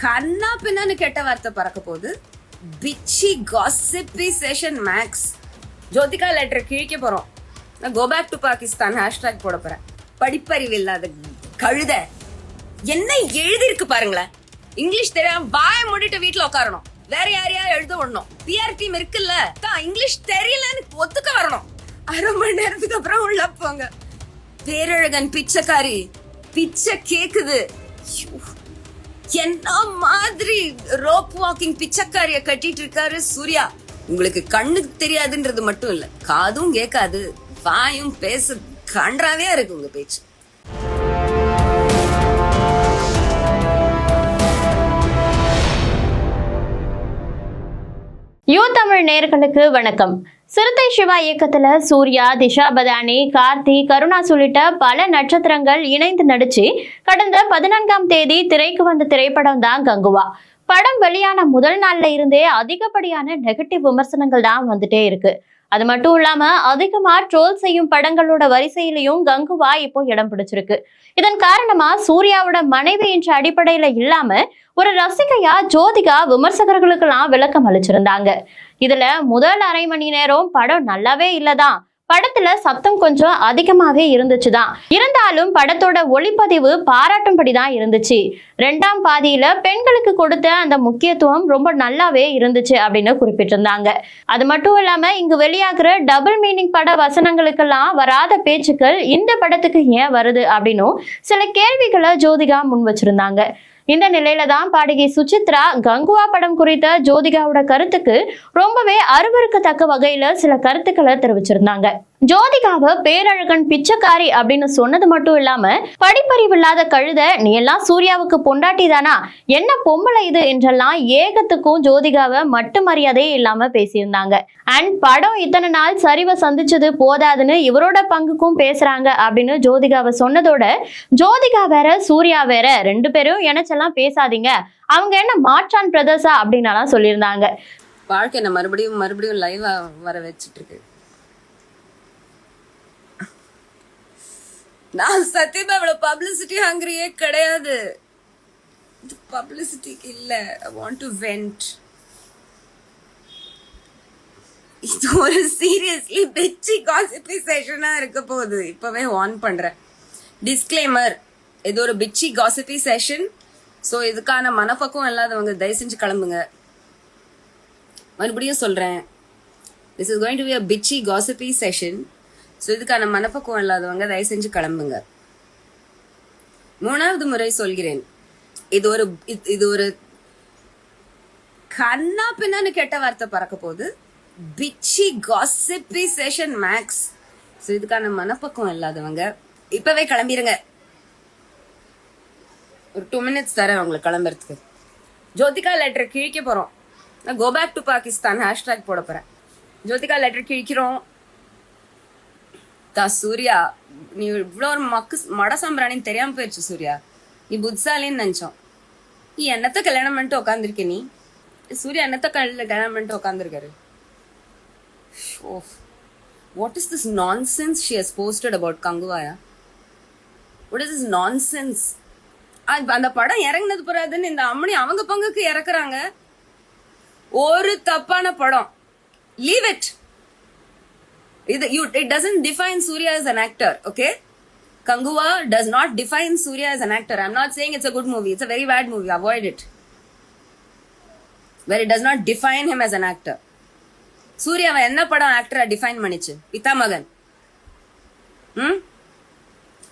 கண்ணா பின்னான்னு கெட்ட வார்த்தை பறக்க போகுது. பிச்சி காசிப்பி செஷன் மேக்ஸ் ஜோதிகா லெட்டர் கிழிக்க போறோம். நான் go back to Pakistan hashtag போட போறேன். படிப்பறிவு இல்லாத கழுத. என்ன எழுதிருக்கு பாருங்களேன். இங்கிலீஷ் தெரியாம வாய மூடிட்டு வீட்டுல உட்காரணும் வேற யாரையா எழுத விடணும். பிஆர் டீம் இருக்குல்ல. தான் இங்கிலீஷ் தெரியலன்னு ஒத்துக்க வரணும். அரை மணி நேரத்துக்கு அப்புறம் உள்ள போங்க. பேரழகன் பிச்சைக்காரி. பிச்சை கேக்குது. ஐயோ, என்ன மாதிரி ரோப் வாக்கிங் பிச்சைக்காரிய கட்டிட்டு இருக்காரு சூர்யா? உங்களுக்கு கண்ணுக்கு தெரியாதுன்றது மட்டும் இல்ல காதும் கேட்காது வாயும் பேச கன்றாவே இருக்கு உங்க பேச்சு. யூ தமிழ் நேர்களுக்கு வணக்கம். சிறுத்தை சிவா இயக்கத்துல சூர்யா திஷா பதானி கார்த்தி கருணா உள்ளிட்ட பல நட்சத்திரங்கள் இணைந்து நடிச்சு கடந்த பதினான்காம் தேதி திரைக்கு வந்த திரைப்படம் தான் கங்குவா. படம் வெளியான முதல் நாள்ல இருந்தே அதிகப்படியான நெகட்டிவ் விமர்சனங்கள் தான் வந்துட்டே இருக்கு. அது மட்டும் இல்லாம அதிகமா ட்ரோல் செய்யும் படங்களோட வரிசையிலையும் கங்குவா இப்போ இடம் பிடிச்சிருக்கு. இதன் காரணமா சூர்யாவோட மனைவி என்ற அடிப்படையில இல்லாம ஒரு ரசிகையா ஜோதிகா விமர்சகர்களுக்கெல்லாம் விளக்கம் அளிச்சிருந்தாங்க. இதுல முதல் அரை மணி நேரம் படம் நல்லாவே இல்லதான். படத்துல சத்தம் கொஞ்சம் அதிகமாவே இருந்துச்சுதான். இருந்தாலும் படத்தோட ஒளிப்பதிவு பாராட்டும்படிதான் இருந்துச்சு. ரெண்டாம் பாதியில பெண்களுக்கு கொடுத்த அந்த முக்கியத்துவம் ரொம்ப நல்லாவே இருந்துச்சு அப்படின்னு குறிப்பிட்டிருந்தாங்க. அது மட்டும் இல்லாம இங்கு வெளியாகிற டபுள் மீனிங் பட வசனங்களுக்கெல்லாம் வராத பேச்சுக்கள் இந்த படத்துக்கு ஏன் வருது அப்படின்னும் சில கேள்விகளை ஜோதிகா முன் வச்சிருந்தாங்க. இந்த நிலையில தான் பாடகி சுசித்ரா கங்குவா படம் குறித்த ஜோதிகாவோட கருத்துக்கு ரொம்பவே அருவருக்கத்தக்க வகையில சில கருத்துக்களை தெரிவிச்சிருந்தாங்க. ஜோதிகாவை பேரழகன் பிச்சைக்காரி அப்படின்னு சொன்னது மட்டும் இல்லாம படிப்பறிவு இல்லாத கழுத நீ எல்லாம் சூர்யாவுக்கு பொண்டாட்டி தானா என்ன பொம்பளை இது என்றெல்லாம் ஏகத்துக்கும் ஜோதிகாவை மட்டு மரியாதையே இல்லாம பேசியிருந்தாங்க. அண்ட் படம் இத்தனை நாள் சரிவை சந்திச்சது போதாதுன்னு இவரோட பங்குக்கும் பேசுறாங்க அப்படின்னு ஜோதிகாவை சொன்னதோட ஜோதிகா வேற சூர்யா வேற ரெண்டு பேரும் இணைச்செல்லாம் பேசாதீங்க. அவங்க என்ன மாற்றான் பிரதர்ஸா அப்படின்னாலாம் சொல்லியிருந்தாங்க. வாழ்க்கை என்ன மறுபடியும் மறுபடியும் லைவா வர வச்சுட்டு இருக்கு நான் சத்தியமா இவ்வளவு பப்ளிசிட்டி ஹங்கிரியே கிடையாது. இது பப்ளிசிட்டிக்கு இல்ல. ஐ வாண்ட் டு வெண்ட் இது ஒரு சீரியஸ்லி பெச்சி காசிப்பி செஷனாக இருக்க போகுது. இப்போவே ஆன் பண்ணுறேன் டிஸ்க்ளைமர் இது ஒரு பிச்சி காசிப்பி செஷன் ஸோ இதுக்கான மனப்பக்குவம் இல்லாதவங்க தயவு செஞ்சு கிளம்புங்க. மறுபடியும் சொல்கிறேன் this is going to be a பிச்சி காசிப்பி செஷன் ஸோ இதுக்கான மனப்பக்குவம் இல்லாதவங்க தயவு செஞ்சு கிளம்புங்க. மூணாவது முறை சொல்கிறேன். இது ஒரு இது- இது ஒரு கண்ணா பின்னான்னு கெட்ட வார்த்தை பறக்க போகுது. பிச்சி காசிப்பி செஷன் மேக்ஸ் ஸோ இதுக்கான மனப்பக்குவம் இல்லாதவங்க இப்பவே கிளம்பிருங்க. ஒரு டூ மினிட்ஸ் தரேன் உங்களுக்கு கிளம்புறதுக்கு. ஜோதிகா லெட்டர் கிழிக்க போறோம். நான் go back to Pakistan hashtag போட போறேன். ஜோதிகா லெட்டர் கிழிக்கிறோம். தா சூர்யா நீ இவ்வளோ ஒரு மக்கு மட சாம்பிராணின்னு தெரியாம போயிடுச்சு சூர்யா. நீ புத்சாலின்னு நினச்சோம். நீ என்னத்த கல்யாணம் பண்ணிட்டு உட்காந்துருக்க நீ? சூர்யா என்னத்த கல்ல கல்யாணம் பண்ணிட்டு உட்காந்துருக்காரு what is this nonsense she has posted about கங்குவாயா? What is this nonsense அந்த படம் இறங்குனது போறாதுன்னு இந்த அம்மனி அவங்க பங்குக்கு இறக்குறாங்க. ஒரு தப்பான படம். லீவ் இட் இது you it doesn't define Surya is an actor okay Kanguva does not define Surya is an actor I'm not saying it's a good movie it's a very bad movie avoid it where it does not define him as an சூர்யாவை என்ன படம் ஆக்டரா define பண்ணிச்சு? பித்தா மகன் ம்?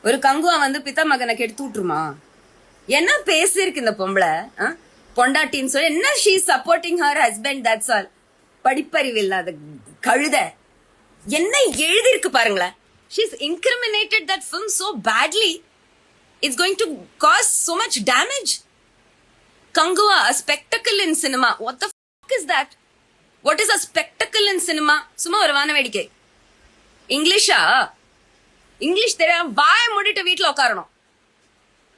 ஒரு கங்குவா வந்து பிதா மகனை கெடுத்து விட்டுருமா என்ன பேசியிருக்கு இந்த பொம்பளை? ஆ? பொண்டாட்டின்னு சொல்லி என்ன she supporting her husband that's all படிப்பறிவு இல்லாத கழுத. என்ன எழுதியிருக்கு பாருங்களேன். She's incriminated that film so badly it's going to cause so much damage Kanguva a spectacle in cinema what the fuck is that what is a spectacle in cinema சும்மா ஒரு வான வேடிக்கை. இங்கிலீஷா இங்கிலீஷ் தெரியாம வாய மூடிட்டு வீட்டில் உட்காரணும்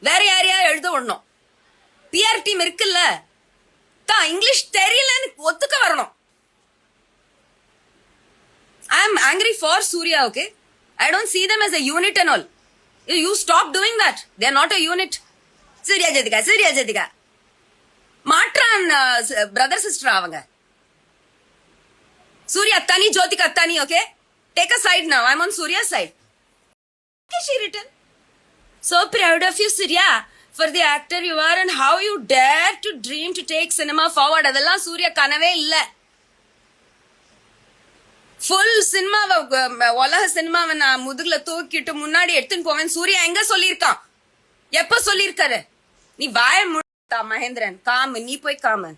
வேற யாரையா எழுத விடணும். பிஆர் டீம் இருக்குல்ல தான் இங்கிலீஷ் தெரியலன்னு ஒத்துக்க வரணும். I am angry for Surya, okay? I don't see them as a unit and all. You you stop doing that. They are not a unit. Surya Jyotika, Surya Jyotika. மாற்றான் brother sister அவங்க சூர்யா அத்தானி Jyothika Athani okay take a side now I'm on Surya side she written so proud of you surya for the actor you are and how you dare to dream to take cinema forward அதெல்லாம் சூர்யா கனவே இல்ல full சினிமாவை உலக சினிமாவை நான் முதுகுல தூக்கிட்டு முன்னாடி எடுத்துன்னு போவேன் சூர்யா எங்க சொல்லியிருக்கான் எப்ப சொல்லியிருக்காரு? நீ வாய முட்டா மகேந்திரன் காமு நீ போய் காமு.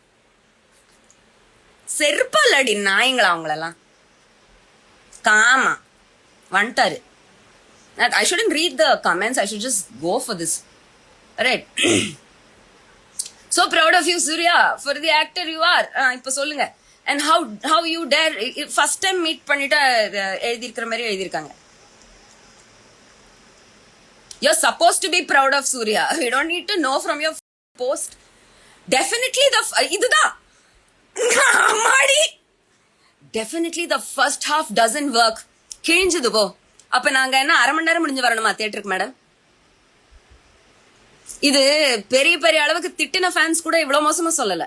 செருப்பால் அடி நாயங்களா அவங்களெல்லாம்? காமா வந்துட்டாரு. I shouldn't read the comments I should just go for this right so proud of you Surya for the actor you are இப்போ சொல்லுங்க. And how how you dare first time meet பண்ணிட்டு எழுதியிருக்கிற மாதிரி எழுதியிருக்காங்க. You suppose to be proud of Surya We don't need to know from your post. Definitely the f- இதுதான். அம்மாடி! Definitely the first half doesn't work கிழிஞ்சது போ. அப்ப நாங்க என்ன அரை மணி நேரம் முடிஞ்சு வரணுமா தியேட்டருக்கு மேடம் இது பெரிய பெரிய அளவுக்கு திட்டின ஃபேன்ஸ் கூட இவ்வளவு மோசமா சொல்லலை.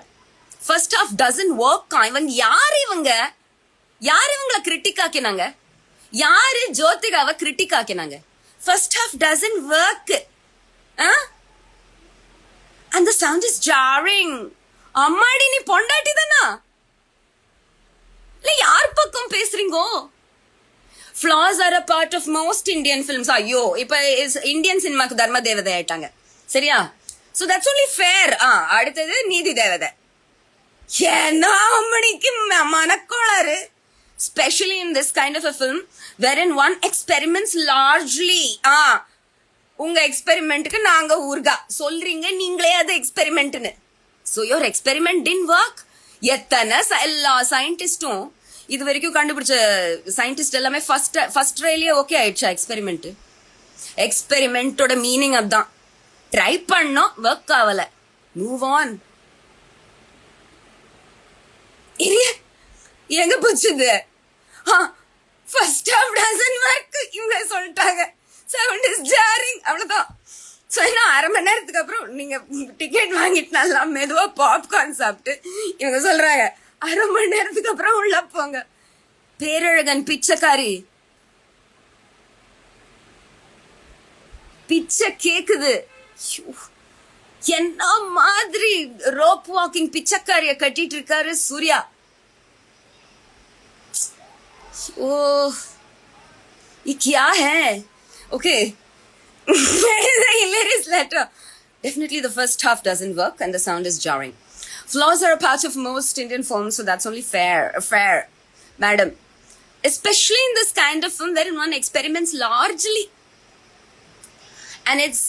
ஃபர்ஸ்ட் ஹாஃப் டசன் ஒர்க் இவங்க யார் இவங்க? யார் இவங்கள கிரிட்டிக் ஆக்கினாங்க? யாரு ஜோதிகாவை கிரிட்டிக் ஆக்கினாங்க? ஃபர்ஸ்ட் ஹாஃப் டசன் ஒர்க் அந்த சவுண்ட் இஸ் ஜாரிங் அம்மாடி நீ பொண்டாட்டி தானா? இல்ல யார் பக்கம் பேசுறீங்கோ? Flaws are a part of most Indian films ஐயோ இப்ப இந்தியன் சினிமாக்கு தர்ம தேவதை ஆயிட்டாங்க. சரியா? சோ தட்ஸ் ஒன்லி ஃபேர் ஆ அடுத்தது நீதி தேவதை. ஏன்னா அம்மணிக்கு மனக்கோளாறு? Specially in this kind of a film wherein one experiments largely ah உங்க எக்ஸ்பெரிமெண்ட்டுக்கு நாங்க ஊர்கா. சொல்றீங்க நீங்களே அது எக்ஸ்பெரிமெண்ட்னு so your experiment didn't work எத்தனை எல்லா சயின்டிஸ்டும் இது வரைக்கும் கண்டுபிடிச்ச சயின்டிஸ்ட் எல்லாமே ஃபர்ஸ்ட் ஃபர்ஸ்ட் ட்ரைலயே ஓகே ஆயிடுச்சா எக்ஸ்பெரிமெண்ட் எக்ஸ்பெரிமெண்ட்டோட மீனிங் அதுதான் ட்ரை பண்ணோம் ஒர்க் ஆகலை. மூவ் ஆன் எங்க போச்சுது ஃபர்ஸ்ட் ஹாஃப் டசன் ஒர்க் இவங்க சொல்லிட்டாங்க. சவுண்ட் இஸ் ஜாரிங் அவ்வளோதான் ஸோ இன்னும் அரை மணி நேரத்துக்கு அப்புறம் நீங்கள் டிக்கெட் வாங்கிட்டு நல்லா மெதுவாக பாப்கார்ன் சாப்பிட்டு இவங்க சொல்கிறாங்க அரை மணி நேரத்துக்கு அப்புறம் உள்ள போங்க. பேரழகன் பிச்சைக்காரி. பிச்சை கேக்குது. ஐயோ, என்ன மாதிரி ரோப் வாக்கிங் பிச்சைக்காரிய கட்டிட்டு இருக்காரு சூர்யா ओ ये क्या है okay the hilarious letter definitely the first half doesn't work and the sound is jarring flaws are a part of most indian films so that's only fair fair madam especially in this kind of film wherein one experiments largely and it's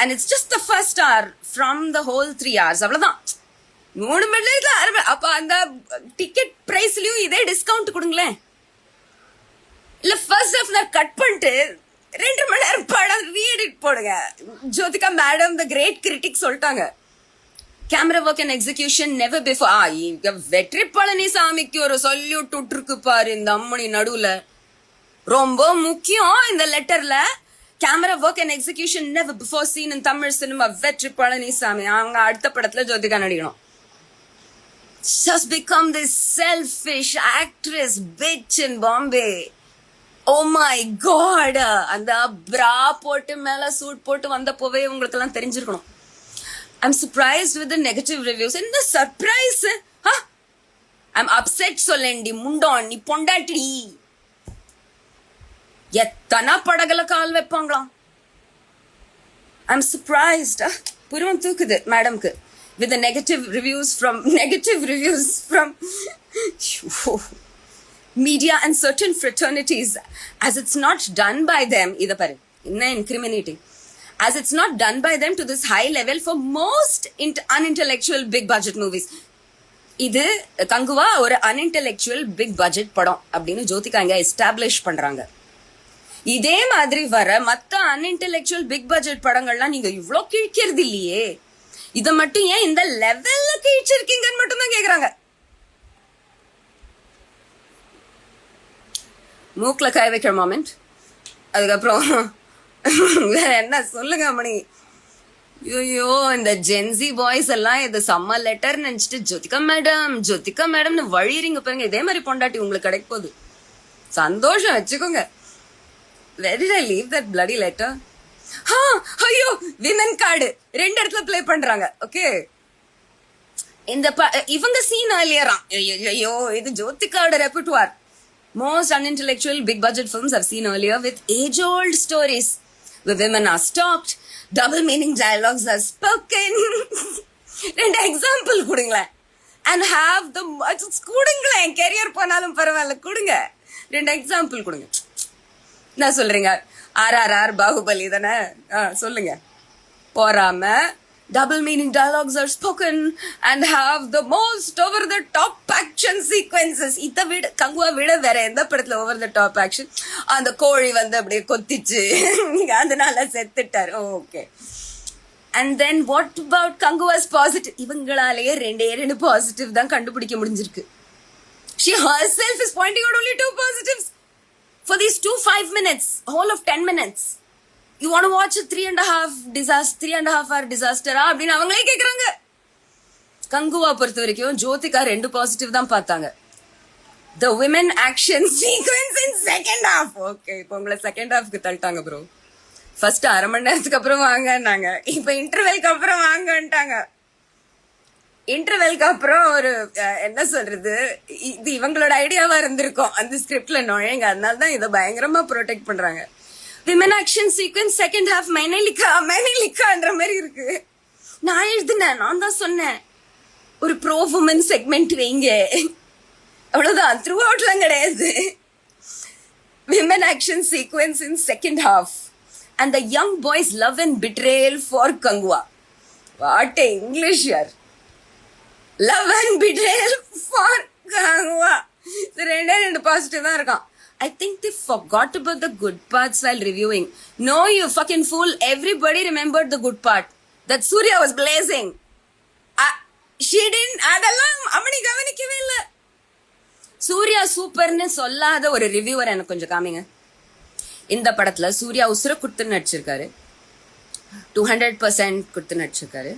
and it's just the first hour from the whole three hours அவ்வளோதான் மூணு மணி நேரத்தில் அரை அப்போ அந்த ticket ப்ரைஸ்லையும் இதே discount கொடுங்களேன். இல்லை first half நான் கட் பண்ணிட்டு ரெண்டு மணி நேரம் படம் ரீஎடிட் போடுங்க. Jyotika madam the great critic சொல்லிட்டாங்க. Camera work and execution never before ஆ இங்க வெற்றி பழனிசாமிக்கு ஒரு சொல்யூட் விட்டுருக்கு பாரு இந்த அம்மணி நடுவில். ரொம்ப முக்கியம் இந்த லெட்டரில் camera work and execution never before seen in Tamil cinema Vetri Palanisamy. அவங்க அடுத்த படத்துல ஜோதிகா நடிக்கணும். Just become the selfish actress bitch in Bombay oh my god அந்த பிரா போட்டு மேல சூட் போட்டு வந்தப்போவே உங்களுக்கு எல்லாம் தெரிஞ்சிருக்கணும் I'm surprise with negative reviews என்ன சர்ப்ரைஸ் ஐம் அப்செட் சொல்லேண்டி முண்டோன் நீ பொண்டாட்டி எத்தனா படகுல கால் வைப்பாங்களாம் ஐம் சர்ப்ரைஸ்டா புருவம் தூக்குது மேடம்க்கு with negative reviews from negative reviews from media and certain fraternities as it's not done by them இதை பாரு என்ன incriminating as it's not done by them to this high level for most int- unintellectual big budget movies இது கங்குவா ஒரு அன்இன்டலெக்சுவல் big budget படம் அப்படின்னு ஜோதிகா இங்க establish பண்ணுறாங்க இதே மாதிரி வர மத்த அன்இன்டெலெக்சுவல் பிக் பட்ஜெட் படங்கள்லாம் நீங்க இவ்வளோ கிழிக்கிறது இல்லையே. இத மட்டும் ஏன் இந்த லெவல்ல கிழிச்சிருக்கீங்கன்னு மட்டும் தான் கேக்குறாங்க. மூக்கில் காய வைக்கிற மாமெண்ட் அதுக்கப்புறம் வேற என்ன சொல்லுங்க மணி. ஐயோ இந்த ஜென்சி பாய்ஸ் எல்லாம் இது செம்ம லெட்டர் நினைச்சிட்டு ஜோதிகா மேடம் ஜோதிகா மேடம்னு வழியிறீங்க பாருங்க. இதே மாதிரி பொண்டாட்டி உங்களுக்கு கிடைக்க போகுது. சந்தோஷம் வச்சுக்கோங்க. Where did I leave that bloody letter ஹா ஐயோ விமன் கார்டு ரெண்டு இடத்துல ப்ளே பண்றாங்க ஓகே இந்த இவங்க சீன் இல்லையறான் ஐயோ இது ஜோதிகாவோட repertoire most unintellectual big budget films have seen earlier with age old stories women are stalked double meaning dialogues are spoken ரெண்டு எக்ஸாம்பிள் கொடுங்களேன் அண்ட் ஹாவ் த கொடுங்களேன் என் கெரியர் போனாலும் பரவாயில்ல கொடுங்க ரெண்டு எக்ஸாம்பிள் கொடுங்க நான் சொல்றீங்க. ஆர் ஆர் ஆர் பாகுபலி தானே? ஆ, சொல்லுங்க. போறாம double meaning dialogues are spoken and have the most over the top action sequences இதை விட கங்குவா விட வேற எந்த படத்துல ஓவர் த டாப் ஆக்ஷன் அந்த கோழி வந்து அப்படியே கொத்திச்சு. அதனால செத்துட்டார். Okay and then what about Kanguva's positive இவங்களாலேயே ரெண்டே ரெண்டு பாசிட்டிவ் தான் கண்டுபிடிக்க முடிஞ்சிருக்கு. She herself is pointing out only two positives for these two five minutes, whole of ten minutes. You want watch three and half டிசாஸ் three and half R டிசாஸ்டரா அப்படின்னு அவங்களே கேட்குறாங்க கங்குவா பொறுத்த வரைக்கும் ஜோதிகா ரெண்டு பாசிட்டிவ் தான் பார்த்தாங்க. The women action sequence in second half okay இப்போ உங்களை செகண்ட் ஹாஃப்க்கு தள்ளிட்டாங்க ப்ரோ ஃபர்ஸ்ட் அரை மணி நேரத்துக்கு அப்புறம் வாங்கன்னாங்க. இப்போ இன்டர்வெல்க்கு அப்புறம் வாங்கன்ட்டாங்க. இன்டர்வெல்க்கு அப்புறம் ஒரு என்ன சொல்றது? இது இவங்களோட ஐடியாவா இருந்திருக்கும். அந்த ஸ்கிரிப்ட்ல நுழைங்க. அதனால தான் இதை பயங்கரமா ப்ரொடெக்ட் பண்றாங்க. Women action sequence second half மைனலிக்கா மைனலிக்கான்ற மாதிரி இருக்கு. நான் எழுதுனேன். நான் தான் சொன்னேன். ஒரு ப்ரோ உமன் செக்மெண்ட் வைங்க. அவ்வளவுதான். த்ரூ அவுட்லாம் கிடையாது. Women action sequence in second half and the young boys love and for Kanguva what What English யார் love and betrayal for Kanguva இது ரெண்டே ரெண்டு பாசிட்டிவ் தான் இருக்கான் I think they forgot about the good parts while reviewing. No, you fucking fool. Everybody remembered the good part. That Surya was blazing. Uh, she didn't. அதெல்லாம் அவனை கவனிக்கவே இல்லை சூர்யா சூப்பர்னு சொல்லாத ஒரு ரிவ்யூவர் எனக்கு கொஞ்சம் காமிங்க இந்த படத்தில் சூர்யா உசுர கொடுத்து நடிச்சிருக்காரு டூ ஹண்ட்ரட் பர்சன்ட் கொடுத்து நடிச்சிருக்காரு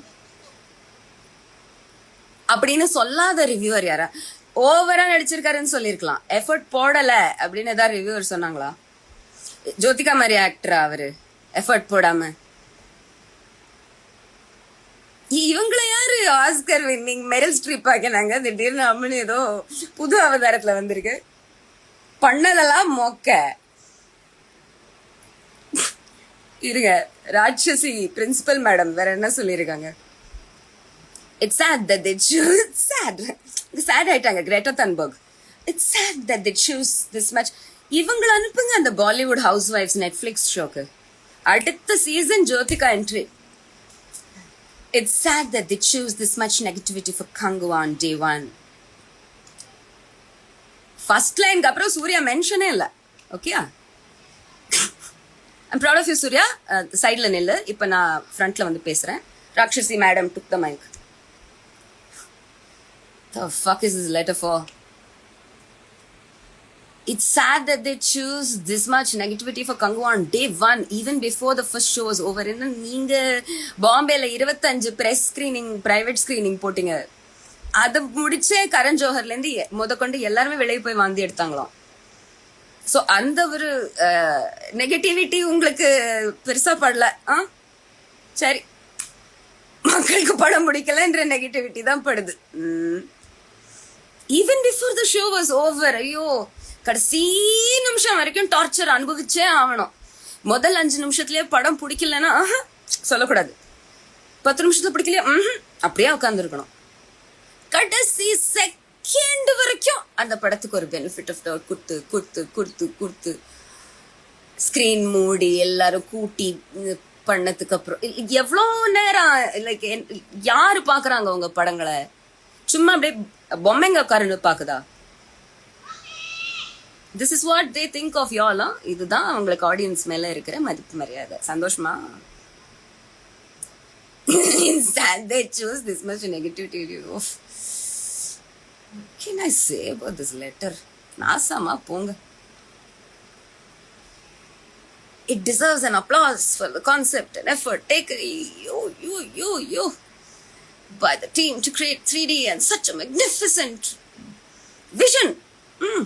அப்படின்னு சொல்லாத ரிவ்யூவர் யாரா? ஓவரா நடிச்சிருக்காருன்னு சொல்லியிருக்கலாம் எஃபர்ட் போடல அப்படின்னு ஏதாவது ரிவ்யூவர் சொன்னாங்களா? ஜோதிகா மாதிரி ஆக்டரா அவரு. எஃபர்ட் போடாம. இவங்கள யாரு? ஆஸ்கர் வின்னிங் மெரில் ஸ்ட்ரீப் ஆக்கினாங்க. திடீர்னு அம்மனு ஏதோ புது அவதாரத்துல வந்திருக்கு. பண்ணதெல்லாம் மொக்க. இருங்க. ராட்சசி பிரின்சிபல் மேடம் வேற என்ன சொல்லியிருக்காங்க? It's sad that they choose sad sad ஆயிட்டாங்க Greta Thunberg it's sad that they choose this much. இவங்களை அனுப்புங்க அந்த பாலிவுட் ஹவுஸ் ஒய்ஃப்ஸ் நெட்ஃபிளிக்ஸ் ஷோக்கு அடுத்த season Jyotika entry it's sad that they choose this much negativity for கங்குவான் day one first லைனுக்கு அப்புறம் சூர்யா மென்ஷனே இல்லை. ஓகேயா I'm proud of you Surya. சைடில் நில்லு. இப்போ நான் ஃப்ரண்ட்டில் வந்து பேசுகிறேன் Raatchasi madam took the mic The fuck is this letter for? It's sad that they choose this much negativity for Kangu on day one, even before the first show was over. என்ன நீங்க பாம்பேல இருபத்தஞ்சு press screening, private screening போட்டீங்க அதை முடிச்சே கரண் ஜோஹர்ல இருந்து எ- முத கொண்டு எல்லாருமே வெளியே போய் வாந்தி எடுத்தாங்களாம் சோ அந்த ஒரு நெகட்டிவிட்டி உங்களுக்கு பெருசா படல ஆ சரி மக்களுக்கு படம் பிடிக்கலன்ற நெகட்டிவிட்டி தான் படுது even before the show was over ஐயோ கடைசி நிமிஷம் வரைக்கும் டார்ச்சர் அனுபவிச்சே ஆகணும். முதல் அஞ்சு நிமிஷத்துலயே படம் பிடிக்கலன்னா ஆஹா, சொல்லக்கூடாது. பத்து நிமிஷத்துல பிடிக்கலையா? ம்ஹும், அப்படியே உட்காந்துருக்கணும் கடைசி செகண்ட் வரைக்கும் அந்த படத்துக்கு ஒரு பெனிஃபிட் ஆஃப் டவுட் கொடுத்து கொடுத்து கொடுத்து கொடுத்து ஸ்க்ரீன் மூடி எல்லாரும் கூட்டி பண்ணதுக்கு அப்புறம் எவ்வளோ நேரம் லைக் யார் பார்க்குறாங்க உங்க படங்களை? சும்மா அப்படியே பொம்மைங்க உட்காருன்னு பாக்குதா this is what they think of யாலா இதுதான் அவங்களுக்கு ஆடியன்ஸ் மேல இருக்கிற மதிப்பு மரியாதை சந்தோஷமா they choose this much negativity. Of, what can I say about this letter? நாசமா போங்க it deserves an applause for the concept and effort taken you you you you by the team to create 3d and such a magnificent vision Mm.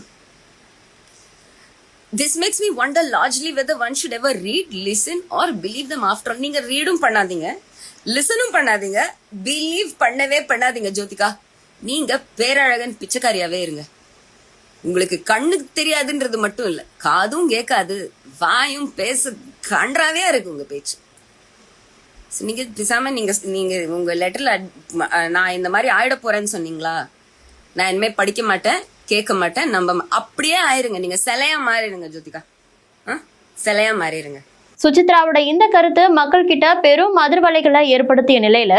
this makes me wonder largely whether one should ever read listen or believe them after all நீங்க ரீடும் பண்ணாதீங்க லிசனும் பண்ணாதீங்க believe பண்ணவே பண்ணாதீங்க ஜோதிகா நீங்க பேரழகன் பிச்சைக்காரியாவே இருங்க உங்களுக்கு கண்ணுக்கு தெரியாதுன்றது மட்டும் இல்ல காதும் கேட்காது வாயும் பேச கன்றாவே இருக்கு உங்க பேச்சு நீங்க பேசாம நீங்க நீங்க உங்க லெட்டர்ல நான் இந்த மாதிரி ஆயிட போறேன்னு சொன்னீங்களா? நான் இனிமே படிக்க மாட்டேன் கேட்க மாட்டேன் நம்ப அப்படியே ஆயிருங்க. நீங்க சிலையா மாறிடுங்க ஜோதிகா. ஆ? சிலையா மாறிடுங்க. சுசித்ராவோட இந்த கருத்து மக்கள் கிட்ட பெரும் அதிர்வலைகளை ஏற்படுத்திய நிலையில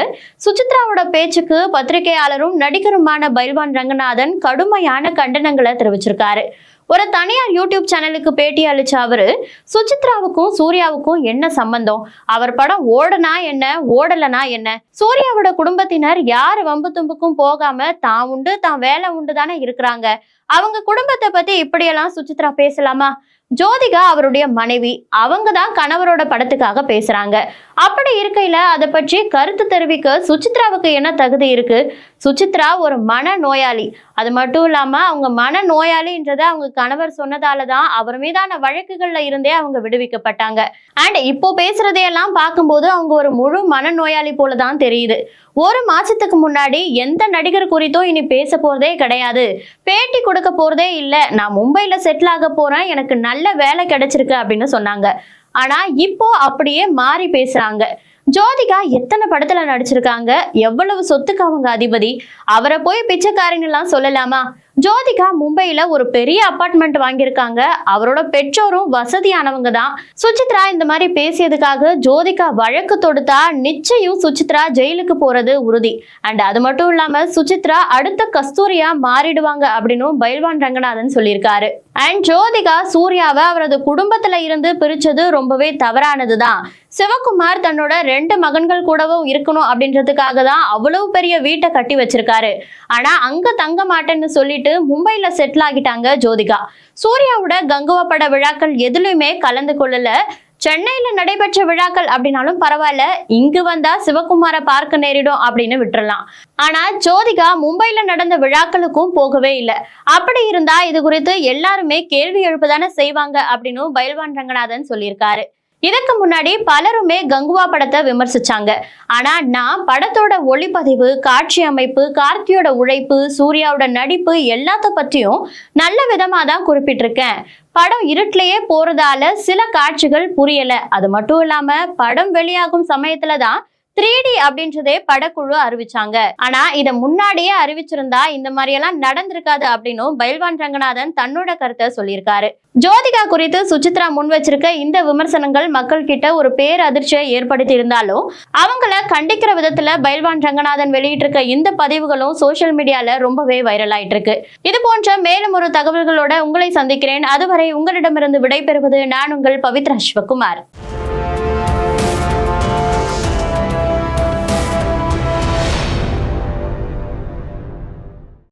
சுசித்ராவோட பேச்சுக்கு பத்திரிகையாளரும் நடிகருமான பைல்வான் ரங்கநாதன் கடுமையான கண்டனங்களை தெரிவிச்சிருக்காரு. ஒரு தனியார் யூடியூப் சேனலுக்கு பேட்டி அளிச்ச அவரு சுசித்ராவுக்கும் சூர்யாவுக்கும் என்ன சம்பந்தம்? அவர் படம் ஓடனா என்ன ஓடலனா என்ன? சூர்யாவோட குடும்பத்தினர் யார் வம்பு தும்புக்கும் போகாம தான் உண்டு தான் வேலை உண்டு தானே இருக்கிறாங்க? அவங்க குடும்பத்தை பத்தி இப்படியெல்லாம் சுசித்ரா பேசலாமா? ஜோதிகா அவருடைய மனைவி அவங்க தான் கணவரோட படத்துக்காக பேசுறாங்க. அப்படி இருக்கையில அதை பற்றி கருத்து தெரிவிக்க சுசித்ராவுக்கு என்ன தகுதி இருக்கு? சுசித்ரா ஒரு மன நோயாளி. அது மட்டும் இல்லாமல் அவங்க மன நோயாளின்றதை அவங்க கணவர் சொன்னதால தான் அவர் மீதான வழக்குகளில் இருந்தே அவங்க விடுவிக்கப்பட்டாங்க. அண்ட் இப்போ பேசுறதையெல்லாம் பார்க்கும்போது அவங்க ஒரு முழு மன நோயாளி போல தான் தெரியுது. ஒரு மாசத்துக்கு முன்னாடி எந்த நடிகர் குறித்தும் இனி பேச போறதே கிடையாது. பேட்டி கொடுக்க போறதே இல்லை. நான் மும்பையில செட்டில் ஆக போறேன். எனக்கு நல்ல வேலை கிடைச்சிருக்கு அப்படின்னு சொன்னாங்க. ஆனா இப்போ அப்படியே மாறி பேசுறாங்க. ஜோதிகா எத்தனை படத்துல நடிச்சிருக்காங்க? எவ்வளவு சொத்துக்கு அவங்க அதிபதி? அவரை போய் பிச்சைக்காரன் எல்லாம் சொல்லலாமா? ஜோதிகா மும்பையில ஒரு பெரிய அபார்ட்மெண்ட் வாங்கியிருக்காங்க. அவரோட பெற்றோரும் வசதியானவங்க தான். சுசித்ரா இந்த மாதிரி பேசியதுக்காக ஜோதிகா வழக்கு தொடுத்தா நிச்சயம் சுசித்ரா ஜெயிலுக்கு போறது உறுதி. அண்ட் அது மட்டும் இல்லாம சுசித்ரா அடுத்த கஸ்தூரியா மாறிடுவாங்க அப்படின்னு பைல்வான் ரங்கநாதன் சொல்லியிருக்காரு. அண்ட் ஜோதிகா சூர்யாவை அவரது குடும்பத்துல இருந்து பிரிச்சது ரொம்பவே தவறானதுதான் சிவகுமார் தன்னோட ரெண்டு மகன்கள் கூடவும் இருக்கணும் அப்படின்றதுக்காக தான் அவ்வளவு பெரிய வீட்டை கட்டி வச்சிருக்காரு. ஆனா அங்க தங்க மாட்டேன்னு சொல்லிட்டு மும்பையில செட்டில் ஆகிட்டாங்க ஜோதிகா. சூர்யாவோட கங்குவா பட விழாக்கள் எதுலையுமே கலந்து கொள்ளல. சென்னையில நடைபெற்ற விழாக்கள் அப்படின்னாலும் பரவாயில்ல. இங்கு வந்தா சிவகுமார பார்க்க நேரிடும் அப்படின்னு விட்டுறலாம். ஆனா ஜோதிகா மும்பைல நடந்த விழாக்களுக்கும் போகவே இல்லை. அப்படி இருந்தா இது குறித்து எல்லாருமே கேள்வி எழுப்பதானே செய்வாங்க அப்படின்னு பயல்வான் ரங்கநாதன் சொல்லியிருக்காரு. இதுக்கு முன்னாடி பலருமே கங்குவா படத்தை விமர்சிச்சாங்க. ஆனா நான் படத்தோட ஒளிப்பதிவு காட்சி அமைப்பு கார்த்தியோட உழைப்பு சூர்யாவோட நடிப்பு எல்லாத்த பத்தியும் நல்ல விதமா தான் குறிப்பிட்டிருக்கேன். படம் இருட்டிலேயே போறதால சில காட்சிகள் புரியல. அது மட்டும் இல்லாம படம் வெளியாகும் சமயத்துல தான் த்ரீ டி அப்படின்றதே படக்குழு அறிவிச்சாங்க. ஆனா இத முன்னாடியே அறிவிச்சிருந்தா இந்த மாதிரி எல்லாம் நடந்திருக்காது அப்படின்னும் பைல்வான் ரங்கநாதன் தன்னோட கருத்தை சொல்லியிருக்காரு. ஜோதிகா குறித்து சுசித்ரா முன் வச்சிருக்க இந்த விமர்சனங்கள் மக்கள் கிட்ட ஒரு பேரதிர்ச்சியை ஏற்படுத்தி இருந்தாலும் அவங்கள கண்டிக்கிற விதத்துல பைல்வான் ரங்கநாதன் வெளியிட்டிருக்க இந்த பதிவுகளும் சோஷியல் மீடியால ரொம்பவே வைரல் ஆயிட்டு இருக்கு இது போன்ற மேலும் ஒரு தகவல்களோட உங்களை சந்திக்கிறேன். அதுவரை உங்களிடமிருந்து விடைபெறுவது நான் உங்கள் பவித்ரா சிவகுமார்.